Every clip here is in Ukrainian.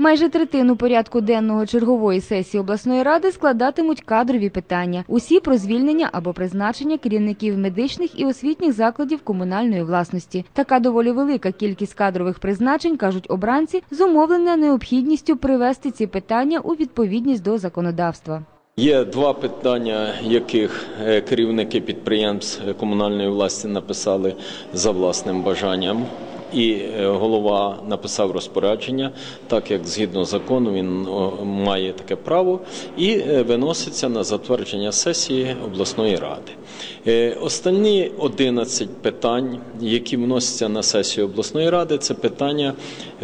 Майже третину порядку денного чергової сесії обласної ради складатимуть кадрові питання. Усі про звільнення або призначення керівників медичних і освітніх закладів комунальної власності. Така доволі велика кількість кадрових призначень, кажуть обранці, зумовлена необхідністю привести ці питання у відповідність до законодавства. Є два питання, яких е, керівники підприємств комунальної власті написали за власним бажанням. І е, голова написав розпорядження, так як згідно закону він має таке право, і е, виноситься на затвердження сесії обласної ради. Е, Останні 11 питань, які вносяться на сесію обласної ради, це питання,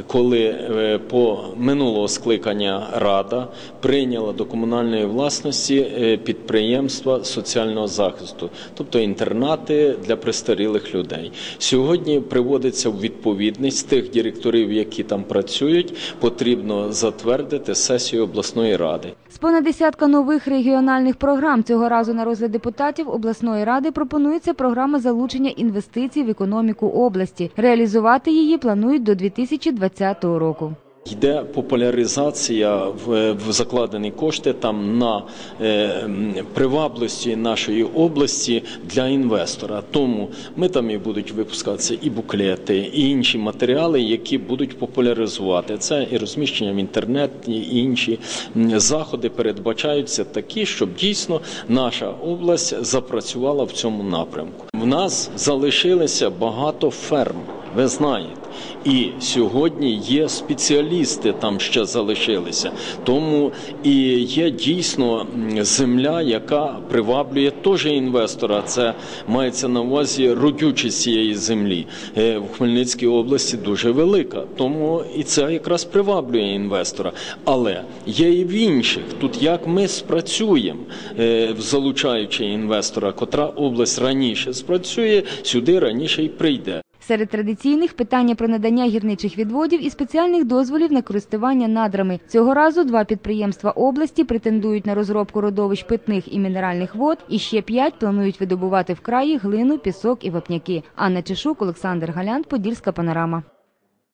коли е, по минулого скликання рада прийняла до комунальної власності е, підприємства соціального захисту, тобто інтернати для престарілих людей. Сьогодні приводиться в відповідність тих директорів, які там працюють, потрібно затвердити сесію обласної ради. З понад десятка нових регіональних програм цього разу на розгляд депутатів обласної ради пропонується програма залучення інвестицій в економіку області. Реалізувати її планують до 2020 року. Йде популяризація в, закладені кошти там на е, привабливості нашої області для інвестора. Тому ми там і будуть випускатися і буклети, і інші матеріали, які будуть популяризувати. Це і розміщення в інтернеті, і інші заходи передбачаються такі, щоб дійсно наша область запрацювала в цьому напрямку. В нас залишилося багато ферм. Ви знаєте, і сьогодні є спеціалісти там ще залишилися. Тому і є дійсно земля, яка приваблює теж інвестора. Це мається на увазі родючість цієї землі Е, в Хмельницькій області дуже велика. Тому і це якраз приваблює інвестора. Але є і в інших. Тут як ми спрацюємо, е, залучаючи інвестора, котра область раніше спрацює, сюди раніше й прийде. Серед традиційних питання про надання гірничих відводів і спеціальних дозволів на користування надрами. Цього разу два підприємства області претендують на розробку родовищ питних і мінеральних вод, і ще п'ять планують видобувати в краї глину, пісок і вапняки. Анна Чешук, Олександр Галян, Подільська панорама.